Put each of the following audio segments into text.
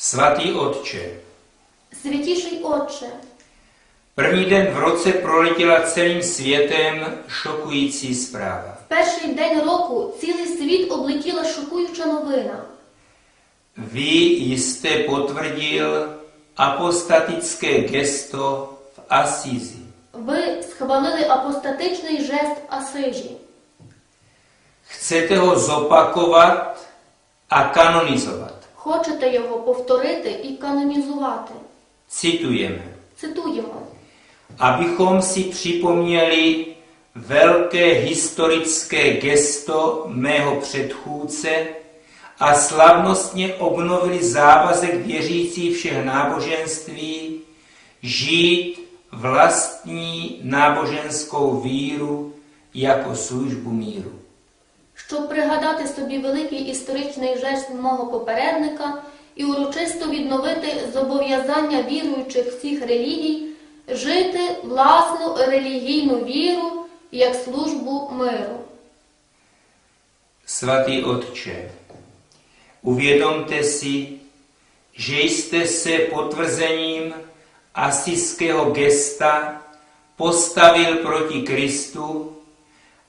Svatý Otče, Святіший Отче, první den v roce proletěla celým světem šokující zpráva. в перший день року цілий світ облетіла шокуюча новина. Vy jste potvrdil apostatické gesto v Asízi. Ви схвалили апостатичний жест Асижі. Chcete ho zopakovat a kanonizovat. Хочете його повторити і канонізувати. Citujeme. Цитуємо. Abychom si připomněli velké historické gesto mého předchůdce a slavnostně obnovili závazek věřící všech náboženství žít vlastní náboženskou víru jako službu míru. Щоб пригадати собі великий історичний жест мого попередника і урочисто відновити зобов'язання віруючих всіх релігій жити власну релігійну віру як службу миру. Svatý Otče, uvědomte si, že jste se potvrzením asijského gesta postavil proti Kristu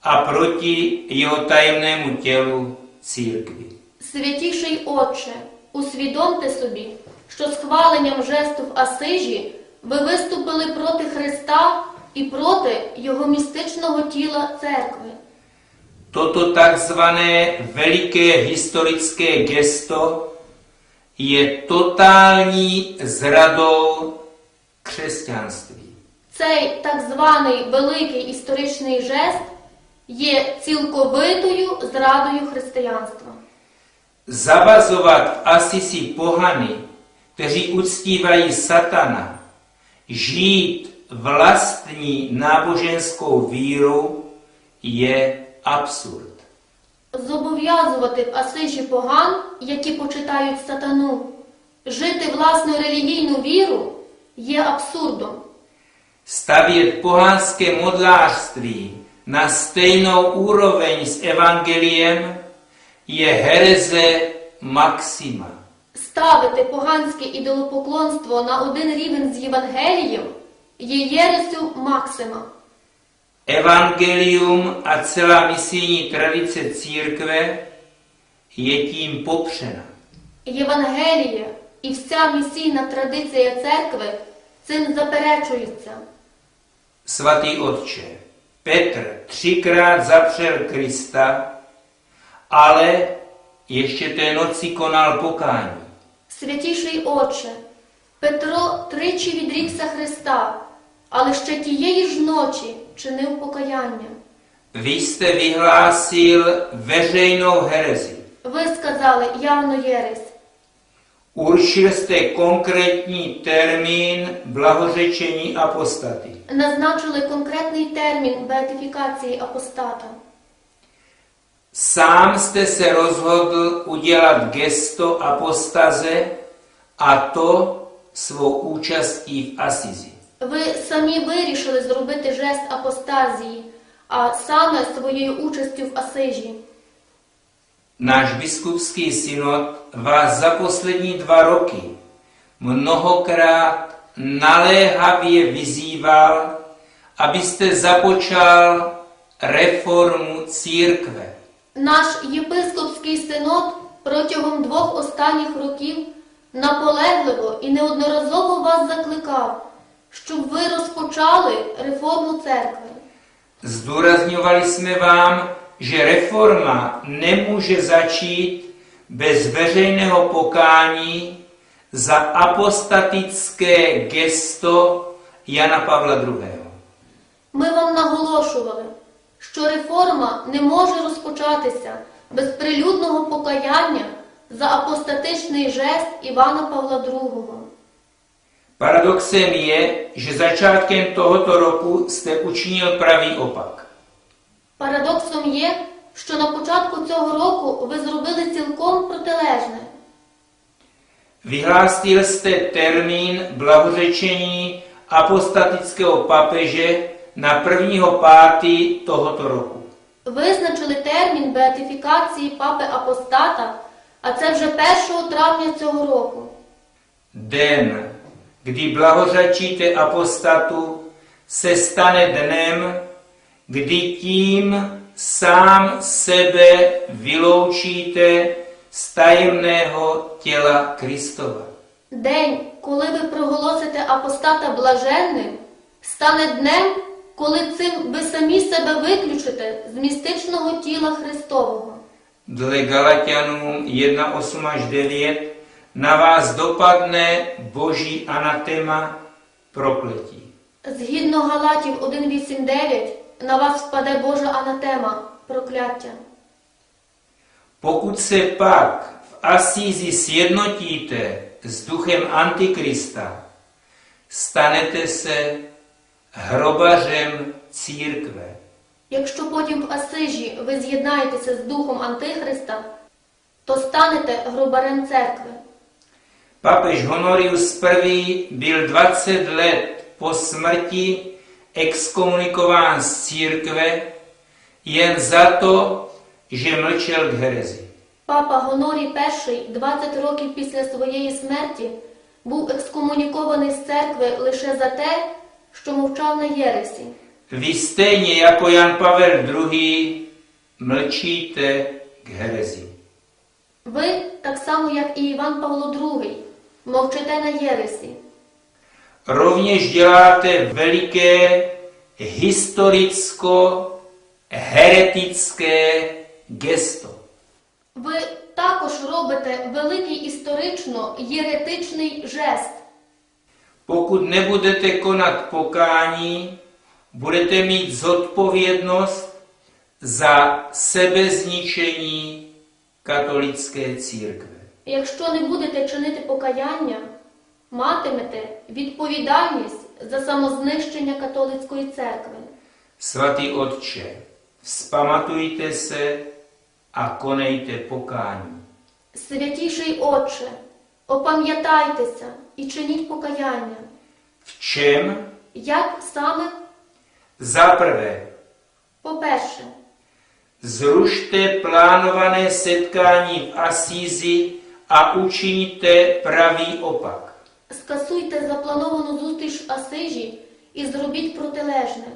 a proti jeho tajemnému tělu církvi. Святіший Отче, усвідомте собі, що схваленням жесту в Асижі ви виступили проти Христа і проти Його містичного тіла церкви. Toto takzvané veliké historické gesto je totální zradou křesťanství. Цей так званий великий історичний жест є цілковитою зрадою християнства. V Asisi pohany, kteří uctívají satana, žít vlastní náboženskou víru je absurd. Зобов'язувати в Асижі поган, які почитають сатану, жити власну релігійну віру є абсурдом. Stavět pohanské modlářství na stejnou úroveň s evangeliem je hereze maxima. Ставити поганське ідолопоклонство на один рівень з Євангелієм є єресю Максима. Evangelium a celá misijní tradice církve je tím popřena. Євангеліє і вся місійна традиція церкви цим заперечуються. Svatý Otče, Petr třikrát zapřel Krista, ale ještě té noci konal pokání. Святіший Отче, Петро тричі відрікся Христа, але ще тієї ж ночі чинив покаяння. Vy jste vyhlásil veřejnou herezi. Ви сказали явно єресь. Určil jste konkrétní termín blahořečení apostaty. Назначили конкретний термін беатифікації апостата. Sám jste se rozhodl udělat gesto apostaze a to svou účastí v Asizi. Ви самі вирішили зробити жест апостазії, а саме своєю участю в Асижі. Náš biskupský synod vás za poslední dva roky mnohokrát naléhavě vyzýval, abyste započal reformu církve. Наш єпископський синод протягом двох останніх років наполегливо і неодноразово вас закликав, щоб ви розпочали реформу церкви. Zdůrazňovali jsme vám, že reforma nemůže začít bez veřejného pokání za apostatické gesto Jana Pavla II. Ми вам наголошували, що реформа не може розпочатися без прилюдного покаяння за апостатичний жест Івана Павла II. Paradoxem je, že začátkem tohoto roku jste učinil pravý opak. Парадоксом є, що на початку цього року ви зробили цілком протилежне. Vyhlásil jste termín blahořečení apostatického papeže na 1. pátý tohoto roku. Визначили термін беатифікації папи апостата, а це вже 1 травня цього року. Den, kdy blahořečíte apostatu, se stane dnem, kdy tím sám sebe vyloučíte z tajemného těla Kristova. День, коли ви проголосите апостата блаженним, стане днем, коли цим ви самі себе виключите з містичного тіла Христового. Dle Galatianům 1, 8 až 9 na vás dopadne boží anatema prokletí. Згідно Галатів 1.8.9, на вас впаде Божа анатема, прокляття. Pokud se pak v Asízi sjednotíte s duchem Antikrista, stanete se hrobařem církve. Якщо потім в Асижі ви з'єднаєтеся з духом Антихриста, то станете грубарем церкви. Papež Honorius I. byl 20 let po smrti exkomunikován z církve jen za to, že mlčel k herezi. Папа Гонорій І 20 років після своєї смерті був екскомунікований з церкви лише за те, що мовчав на Єресі. Vy stejně jako Jan Pavel II. mlčíte k herezi. Ви, так само як і Іван Павло II, мовчите на Єресі. Rovněž děláte veliké historicko-heretické gesto. Ви також робите великий історично єретичний жест. Pokud nebudete konat pokání, budete mít zodpovědnost za sebezničení katolické církve. Якщо не будете чинити покаяння, матимете відповідальність за самознищення католицької церкви. Svatý Otče, vzpamatujte se a konejte pokání. Святіший Отче, опам'ятайтеся і чиніть покаяння. V čem? Як саме? Prvé, По-перше, zrušte plánované setkání v Asízi a učiňte pravý opak. Скасуйте заплановану зустріч в Асижі і зробіть протилежне.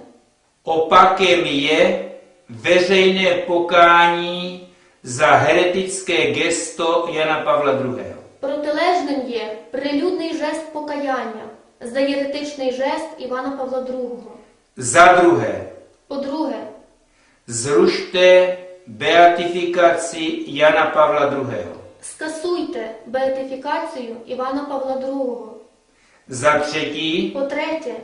Opakem je veřejné pokání za heretické gesto Jana Pavla II. Протилежним є прилюдний жест покаяння за єретичний жест Івана Павла II. Za druhé, По-друге, zrušte beatifikaci Jana Pavla II. Скасуйте беатифікацію Івана Павла II. Za třetí, По-третє,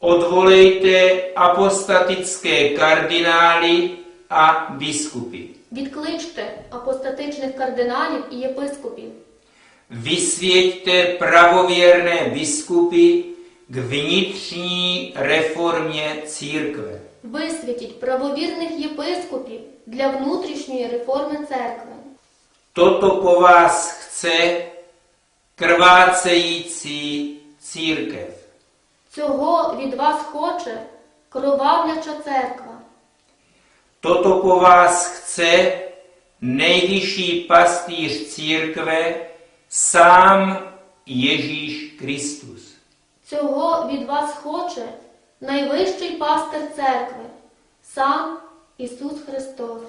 odvolejte apostatické kardinály a biskupy. відкличте апостатичних кардиналів і єпископів. Vysvěďte pravověrné biskupy k vnitřní reformě církve. Висвітіть правовірних єпископів для внутрішньої реформи церкви. Toto po vás chce krvácející církev. Цього від вас хоче кровавляча церква. Toto po vás chce nejvyšší pastýř církve, sám Ježíš Kristus. Цього від вас хоче найвищий пастир церкви, сам Ісус Христос.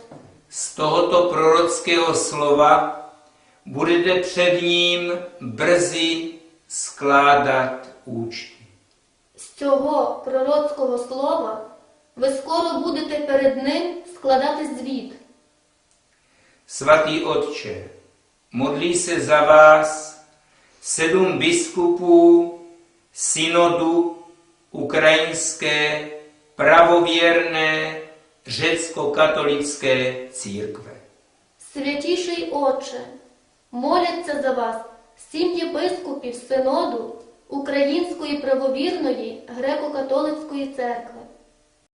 Z tohoto prorockého slova budete před ním brzy skládat účty. З цього пророцького слова ви скоро будете перед ним складати звіт. Svatý Otče, modlí se za vás sedm biskupů synodu ukrajinské pravověrné řecko-katolické церкви. Святіший Отче, моляться за вас сім єпископів синоду Української правовірної греко-католицької церкви.